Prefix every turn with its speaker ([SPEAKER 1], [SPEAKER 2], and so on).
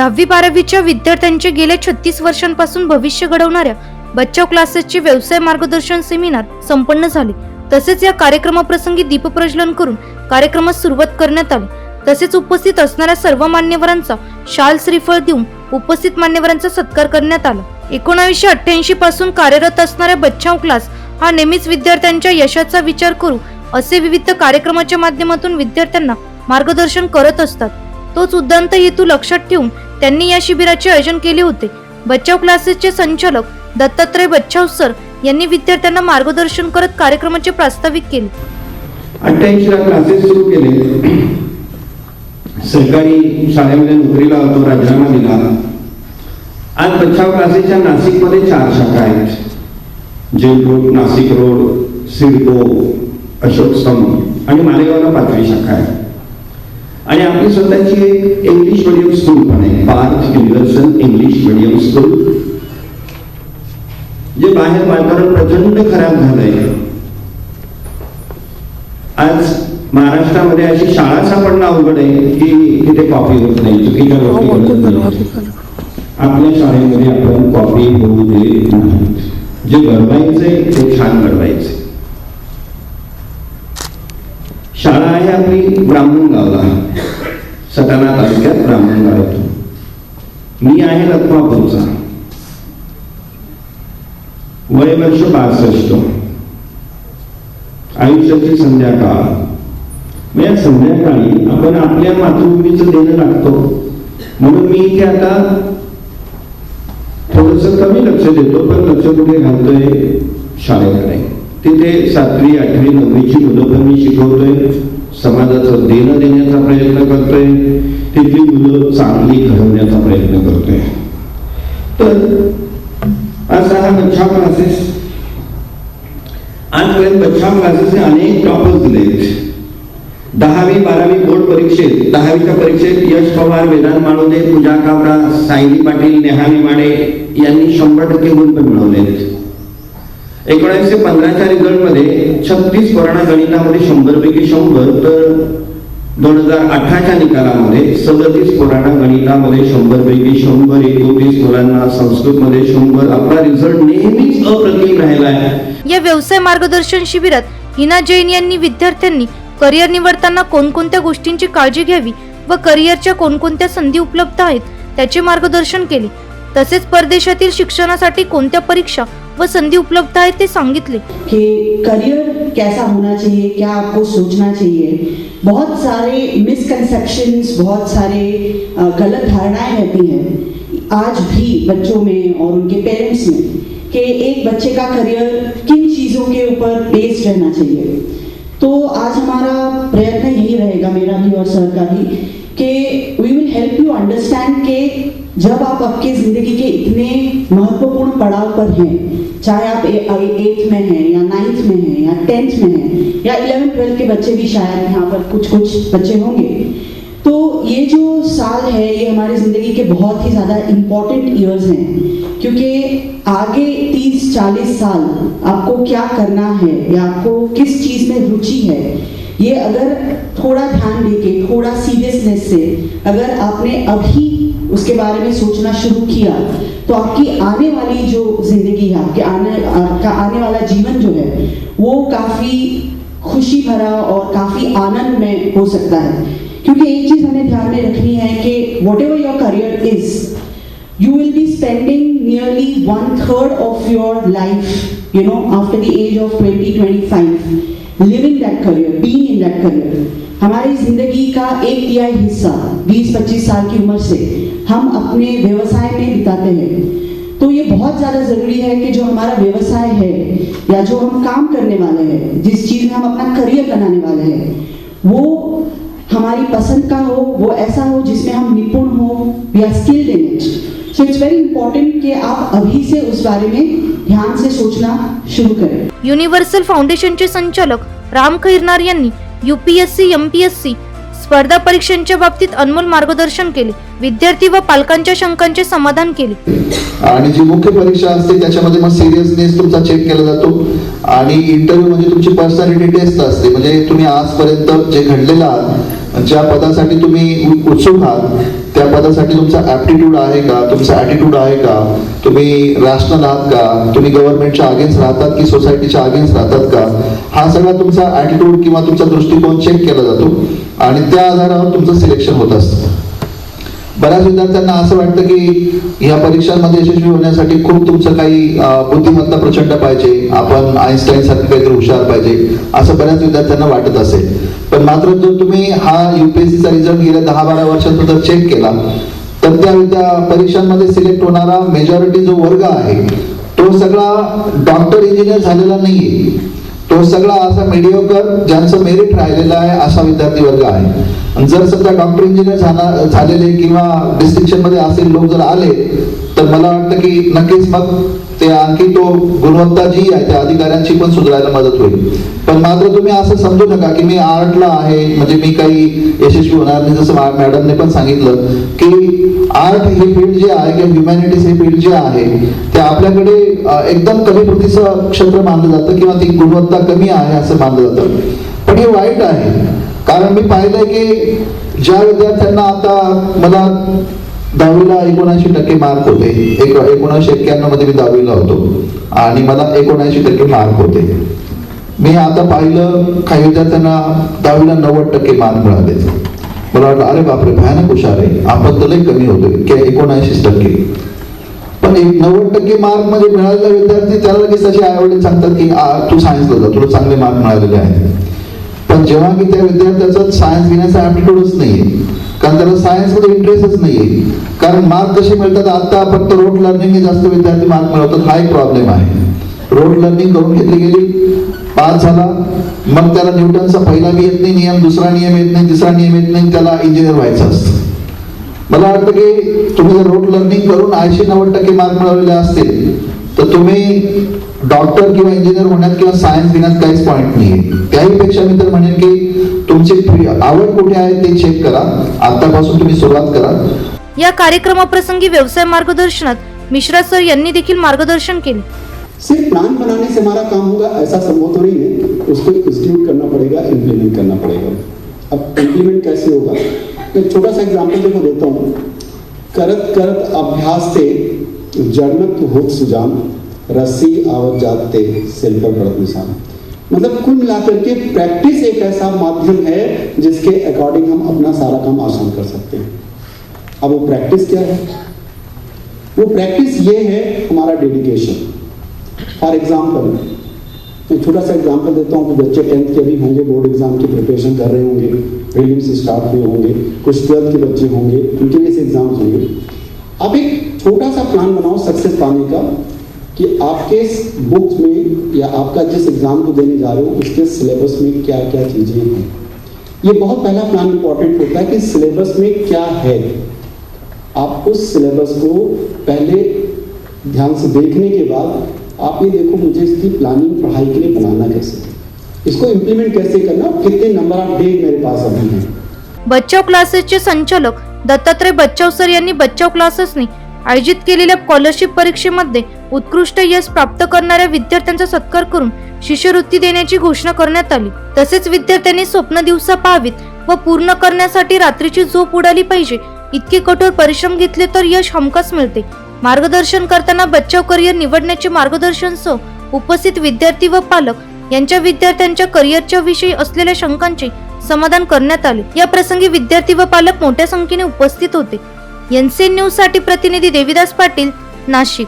[SPEAKER 1] दहावी बारावीच्या विद्यार्थ्यांचे गेल्या छत्तीस वर्षांपासून भविष्य घडवणाऱ्या बचाव क्लासेसचे व्यवसाय मार्गदर्शन सेमिनार संपन्न झाले. तसेच या कार्यक्रमाप्रसंगी दीपप्रज्वलन करून कार्यक्रमास सुरुवात करण्यात आली. तसेच उपस्थित असणाऱ्या सर्व मान्यवरांचा शाल श्रीफळ देऊन उपस्थित मान्यवरांचा सत्कार करण्यात आला. एकोणावीसशे अठ्ठ्याऐंशी पासून कार्यरत असणाऱ्या बचाव क्लास हा नेहमीच विद्यार्थ्यांच्या यशाचा विचार करू असे विविध कार्यक्रमाच्या माध्यमातून विद्यार्थ्यांना मार्गदर्शन करत असतात. तोच उद्दांत हेतू लक्षात ठेवून त्यांनी या शिबिराचे आयोजन केले होते. बच्चाव क्लासेसचे संचालक दत्तात्रय बच्चाव सर यांनी विद्यार्थ्यांना मार्गदर्शन करत कार्यक्रमाचे प्रास्ताविक केले.
[SPEAKER 2] अठ्ठ्याऐंशी क्लासेस सुरू केले. सरकारी शाळेमध्ये नोकरीला होतो राजीनामा दिला. आज बच्चाव क्लासेसच्या नाशिकमध्ये चार शाखा आहेत. Jail road Nashik road CIDCO Ashok Stambh आणि मालेगावला पाचवी शाखा आहे. आणि आपली स्वतःची एक इंग्लिश मिडियम स्कूल पण आहे. Parth universal English medium school जे बाहेर वातावरण प्रचंड खराब झालंय. आज महाराष्ट्रामध्ये अशी शाळा सापडणं अवघड आहे की तिथे कॉपी होत नाही. चुकीच्या गोष्टी घडत नाही. आपल्या शाळेमध्ये आपण कॉपी होऊ देत नाही. जे घडवायचंय ते छान घडवायचे तालुक्यात मी ब्राह्मण गावला सटाणा तालुक्यात ब्राह्मण गाव होतो मी आहे रत्नापूरचा. वय वर्ष बासष्ट. आयुष्याची संध्याकाळ. मग या संध्याकाळी आपण आपल्या मातृभूमीचं देणं लागतो म्हणून मी इथे आता थोडस कमी लक्ष देतो पण लक्ष कुठे घालतोय? शाळेकडे. तिथे सातवी आठवी नववीची मुलं पण मी शिकवतोय. समाजाचं देणं देण्याचा प्रयत्न करतोय. तिथली मुलं चांगली घडवण्याचा प्रयत्न करतोय. तर असा हा बच्छा क्लासेस आजपर्यंत बच्छा क्लासेसने अनेक टॉपर्स दिलेत. दहावी बारावी बोर्ड परीक्षेत दहावीच्या परीक्षेत यश पवार वेदांत माळोदे पूजा कावरा सायली पाटील नेहाली माडे यांनी शंभर टक्के गुण मिळवले एकोणीसशे पंधराच्या रिझल्टमध्ये छत्तीस वर्णा गणितामध्ये शंभर पैकी शंभर तर दोन हजार अठराच्या निकालामध्ये सदतीस पुराणा गणितामध्ये शंभर पैकी शंभर एकोणतीस मुलांना संस्कृतमध्ये शंभर. आपला रिझल्ट नेहमीच अप्रतिम राहिला आहे.
[SPEAKER 1] या व्यवसाय मार्गदर्शन शिबिरात हिना जैन यांनी विद्यार्थ्यांनी करिअर निवडताना कोणकोणत्या गोष्टींची काळजी घ्यावी व करिअरच्या कोणकोणत्या संधी उपलब्ध आहेत त्याचे मार्गदर्शन केले. तसेच परदेशातील शिक्षणासाठी कोणत्या परीक्षा व संधी उपलब्ध आहेत ते सांगितले.
[SPEAKER 3] कि करियर कैसा होना चाहिए, क्या आपको सोचना चाहिए? बहुत सारे मिसकंसेप्शंस बहुत सारे गलत धारणाएँ रहती हैं। आज भी बच्चों में और उनके पेरेंट्स में कि एक बच्चे का करियर किन चीज़ों के ऊपर बेस्ड रहना चाहिए। तो आज हमारा प्रयत्न यही रहेगा मेरा भी और सर का भी कि we will help you understand के जब आप आपकी ज़िंदगी के इतने महत्वपूर्ण पड़ाव पर हैं, चाहे आप एट्थ में हैं या नाइन्थ में हैं या टेंथ में हैं, या इलेवन ट्वेल्थ के बच्चे भी शायद यहाँ पर कुछ कुछ बच्चे होंगे तो ये जो साल है, ये हमारी ज़िंदगी के बहुत ही ज़्यादा इम्पोर्टेंट ईयर्स हैं, क्योंकि आगे 30-40 साल आपको क्या करना है या आपको किस चीज़ में रुचि है, ये अगर थोड़ा ध्यान देके, थोड़ा सीरियसनेस से अगर आपने अभी उसके बारे में सोचना शुरू किया तो आपकी आने वाली जो ज़िंदगी है आपके आने आपका आने वाला जीवन जो है वो काफ़ी खुशी भरा और काफ़ी आनंद में हो सकता है क्योंकि एक चीज़ हमें ध्यान में रखनी है कि whatever your career is you will be spending nearly one third of your life, you know, after the age of 20, 25, living that career, being in that career. हमारी ज़िंदगी का एक तिहाई हिस्सा 20-25 साल की उम्र से हम अपने व्यवसाय में बिताते हैं। तो ये बहुत ज़्यादा ज़रूरी है कि जो हमारा व्यवसाय है या जो हम काम करने वाले हैं जिस चीज़ में हम अपना करियर बनाने वाले हैं वो हमारी पसंद का हो वो ऐसा हो जिसमें हम निपुण हो we are skilled in it so it's very important कि आप अभी से उस बारे में ध्यान से सोचना शुरू करें।
[SPEAKER 1] युनिव्हर्सल फाउंडेशनचे संचालक राम खैरनार यांनी यूपीएससी एमपीएससी स्पर्धा परीक्षांच्या बाबतीत अनमोल मार्गदर्शन केले. विद्यार्थी व पालकांच्या शंकांचे समाधान केले.
[SPEAKER 4] आणि जी मुख्य परीक्षा असते त्याच्यामध्ये मग सिरियसनेस तुमचा चेक केला जातो. आणि इंटरव्ह्यू म्हणजे तुमची पर्सनॅलिटी टेस्ट असते. म्हणजे तुम्ही आजपर्यंत जे घडलेलं आहात ज्या पदासाठी तुम्ही उत्सुक आहात त्या पदासाठी तुमचा ऍप्टिट्यूड आहे का? तुमचा ॲटिट्यूड आहे का? तुम्ही रॅशनल आहात का? तुम्ही गव्हर्नमेंटच्या अगेन्स्ट राहतात की सोसायटीच्या अगेन्स्ट राहतात का? हा सगळा तुमचा ॲटिट्यूड किंवा तुमचा दृष्टिकोन चेक केला जातो. आणि त्या आधारावर तुमचं सिलेक्शन होत असतं. बऱ्याच विद्यार्थ्यांना असं वाटतं की या परीक्षांमध्ये यशस्वी होण्यासाठी खूप तुमचं काही बुद्धिमत्ता प्रचंड पाहिजे. आपण आईन्स्टाईन सारखं काहीतरी हुशार पाहिजे. असं बऱ्याच विद्यार्थ्यांना वाटत असेल. पण मात्र जर तुम्ही हा युपीएससीचा रिझल्ट गेल्या दहा बारा वर्षाचा जर चेक केला तर त्या विद्या परीक्षांमध्ये सिलेक्ट होणारा मेजॉरिटी जो वर्ग आहे तो सगळा डॉक्टर इंजिनियर झालेला नाहीये. तो सगळा असा मिडिओकर ज्यांचं मेरिट राहिलेलं आहे असा विद्यार्थी वर्ग आहे. जर सध्या डॉक्टर इंजिनियर झालेले किंवा डिस्टिंक्शनमध्ये असेल लोक जर आले तर मला वाटतं की नक्कीच मग ते आणखी तो गुणवत्ता जी आहे त्या अधिकाऱ्यांची पण सुधारायला मदत होईल. पण मात्र तुम्ही असं समजू नका की मी आर्टला आहे म्हणजे मी काही यशस्वी होणार नाही जसं मॅडमने पण सांगितलं की आर्ट हे फील्ड जे आहे किंवा ह्युमॅनिटीज हे फील्ड जे आहे ते आपल्याकडे एकदम कमी प्रतीचं क्षेत्र मानलं जातं किंवा ती गुणवत्ता कमी आहे असं मानलं जातं. पण हे वाईट आहे. कारण मी पाहिलंय की ज्या विद्यार्थ्यांना आता मला दहावीला एकोणऐंशी टक्के मार्क होते. एक एकोणीसशे एक्क्याण्णवमध्ये मी दहावीला होतो. आणि मला एकोणऐंशी टक्के मार्क होते. मी आता पाहिलं काही विद्यार्थ्यांना दहावीला नव्वद टक्के मार्क मिळाले. मला वाटलं अरे बापरे भयानक हुशार आहे. आपण तर लई कमी होतोय. की एकोणऐंशी टक्के. पण एक नव्वद टक्के मार्क म्हणजे मिळालेला विद्यार्थी त्याला लगेच त्याचे आई वडील सांगतात की "आ, तू सायन्सला जा. तुला चांगले मार्क मिळालेले आहेत. पण जेव्हा की त्या विद्यार्थ्याचा सायन्स घेण्याचा ऍप्टिट्यूडच नाहीये. कारण त्याला सायन्समध्ये इंटरेस्टच नाहीये. कारण मार्क कसे मिळतात आता फक्त रोड लर्निंग जास्त विद्यार्थी मार्क मिळवतात. हा एक प्रॉब्लेम आहे. रोड लर्निंग करून घेतली गेली पास झाला. मग त्याला न्यूटनचा पहिला बी येत नाही नियम दुसरा नियम येत नाही तिसरा नियम येत नाही त्याला इंजिनियर व्हायचं असतं. मला वाटतं की तुम्ही जर रोड लर्निंग करून ऐंशी नव्वद टक्के मार्क मिळवलेले असतील तर तुम्ही डॉक्टर किंवा इंजिनियर होण्यात किंवा सायन्स घेण्यात काहीच पॉईंट नाही त्याही पेक्षा मी तर म्हणेन की तुमची आवड कुठे आहे ते चेक करा. आतापासून तुम्ही सुरुवात करा.
[SPEAKER 1] या कार्यक्रमाप्रसंगी व्यवसाय मार्गदर्शनात मिश्रा सर यांनी देखील मार्गदर्शन केले.
[SPEAKER 5] सिर्फ प्लान बनाने से हमारा काम होगा ऐसा संभव तो नहीं है। उसको इंस्टीट्यूट करना पड़ेगा इम्प्लीमेंट करना पड़ेगा। अब इम्प्लीमेंट कैसे होगा? मैं एक छोटा सा एग्जाम्पल देखो देता हूँ। करत करत अभ्यास ते जड़मत होत सुजान, रस्सी आवत जाते सिल पर पड़त निशान। मतलब कुल मिलाकर के प्रैक्टिस एक ऐसा माध्यम है जिसके अकॉर्डिंग हम अपना सारा काम आसान कर सकते हैं। अब वो प्रैक्टिस क्या है? वो प्रैक्टिस ये है हमारा डेडिकेशन। फॉर एग्ज़ाम्पल मैं छोटा सा एग्ज़ाम्पल देता हूँ कि बच्चे टेंथ के भी होंगे बोर्ड एग्ज़ाम की प्रिपरेशन कर रहे होंगे प्रीलिम्स स्टार्ट हुए होंगे, कुछ ट्वेल्थ के बच्चे होंगे, उनके लिए एग्ज़ाम्स होंगे। आप एक छोटा सा प्लान बनाओ सक्सेस पाने का कि आपके बुक्स में या आपका जिस एग्जाम को देने जा रहे हो उसके सिलेबस में क्या क्या चीज़ें हैं। ये बहुत पहला प्लान इंपॉर्टेंट होता है कि सिलेबस में क्या है। आप उस सिलेबस को पहले ध्यान से देखने के बाद आप ये देखो मुझे इसकी प्लानिंग पढ़ाई के लिए बनाना कैसे है। इसको इम्प्लीमेंट कैसे करना कितने नंबर ऑफ डे मेरे पास अभी हैं।
[SPEAKER 1] क्लासेस क्लासेसचे संचालक दत्तात्रय बच्चाव सर यांनी क्लासेस क्लासेसनी आयोजित केलेल्या स्कॉलरशिप परीक्षेमध्ये उत्कृष्ट यश प्राप्त करणाऱ्या विद्यार्थ्यांचा सत्कार करून शिष्यवृत्ती देण्याची घोषणा करण्यात आली. तसेच विद्यार्थ्यांनी स्वप्न दिवसा पाहावीत व पूर्ण करण्यासाठी रात्रीची झोप उडाली पाहिजे इतके कठोर परिश्रम घेतले तर यश हमखास मिळते. मार्गदर्शन करताना बच्चाव करिअर निवडण्याचे मार्गदर्शन सह उपस्थित विद्यार्थी व पालक यांच्या विद्यार्थ्यांच्या करिअरच्या विषयी असलेल्या शंकांचे समाधान करण्यात आले. या प्रसंगी विद्यार्थी व पालक मोठ्या संख्येने उपस्थित होते. एनसीएन न्यूजसाठी प्रतिनिधी देविदास पाटील नाशिक.